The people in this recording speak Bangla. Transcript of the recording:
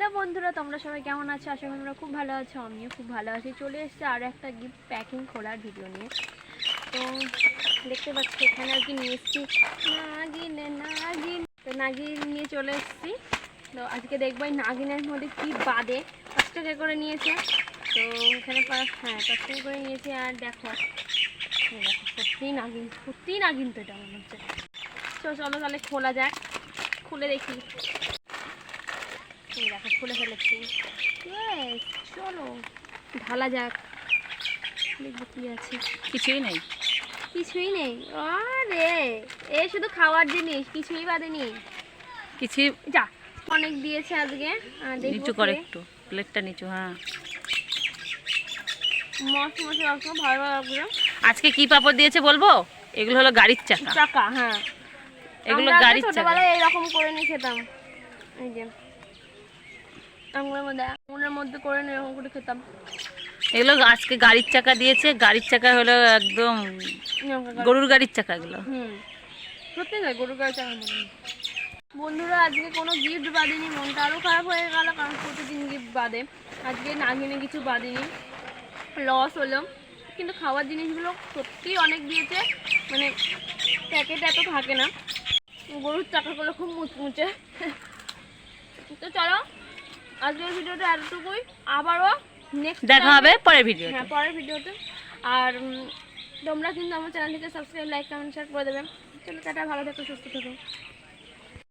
হ্যালো বন্ধুরা, তোমরা সবাই কেমন আছো? আশা করি তোমরা খুব ভালো আছো, আমিও খুব ভালো আছি। চলে এসেছে আরও একটা গিফট প্যাকিং খোলার ভিডিও নিয়ে। তো দেখতে পাচ্ছি, এখানে আর কি নিয়ে এসেছি। নাগিন নাগিন। তো নাগিন নিয়ে চলে এসেছি। তো আজকে দেখব এই নাগিনের মধ্যে কি বাদে। পাঁচ টাকা করে নিয়েছে। তো এখানে হ্যাঁ পাঁচ টাকা করে নিয়েছে। আর দেখো দেখো, সত্যিই নাগিন সত্যিই নাগিন তো এটা মনে হচ্ছে। চলো তাহলে খোলা যাক। খুলে দেখো। খুলে ফেলেছি। চলো ঢালা যাক। দেখব কি আছে। কিছুই নেই। কিছুই নেই? আরে এ শুধু খাওয়ার জিনিস কিছুই বাদে নেই কিছুই যা। অনেক দিয়েছে আজকে নিচু করে একটু প্লেটটা নিচু হ্যাঁ। মস্ত রাখব ভালো ভালো লাগবে আজকে কি পাপড় দিয়েছে বলব? এগুলো হলো গাড়ির চাকা। চাকা হ্যাঁ। এগুলো গাড়ির চাকা। ছোটবেলায় এরকম করে নিয়ে খেতাম। এই যে। আঙুলের মধ্যে আঙুলের মধ্যে করে নিয়ে এরকম করে খেতাম। এগুলো আজকে গাড়ির চাকা দিয়েছে। গাড়ির চাকা হলো একদম গরুর গাড়ির চাকা এগুলো। হুম। সত্যি তাই গরু গাড়ি চাকার মতন বন্ধুরা আজকে কোনো গিফট বাঁধেনি মনটা আরও খারাপ হয়ে গেল কারণ প্রতিদিন গিফট বাঁধে আজকে নাগিনে কিছু বাঁধেনি লস হলো। কিন্তু খাওয়ার জিনিসগুলো সত্যিই অনেক দিয়েছে। মানে প্যাকেট এত থাকে না। গরুর চাকাগুলো খুব মুচমুচে। আজকের ভিডিওটা এতটুকুই। আবারও নেক্সট দেখা হবে পরের ভিডিও হ্যাঁ পরের ভিডিওতে। আর তোমরা কিন্তু আমার চ্যানেলটিকে সাবস্ক্রাইব লাইক কমেন্ট শেয়ার করে দেবে। চলো টাটা ভালো থেকো সুস্থ থেকো।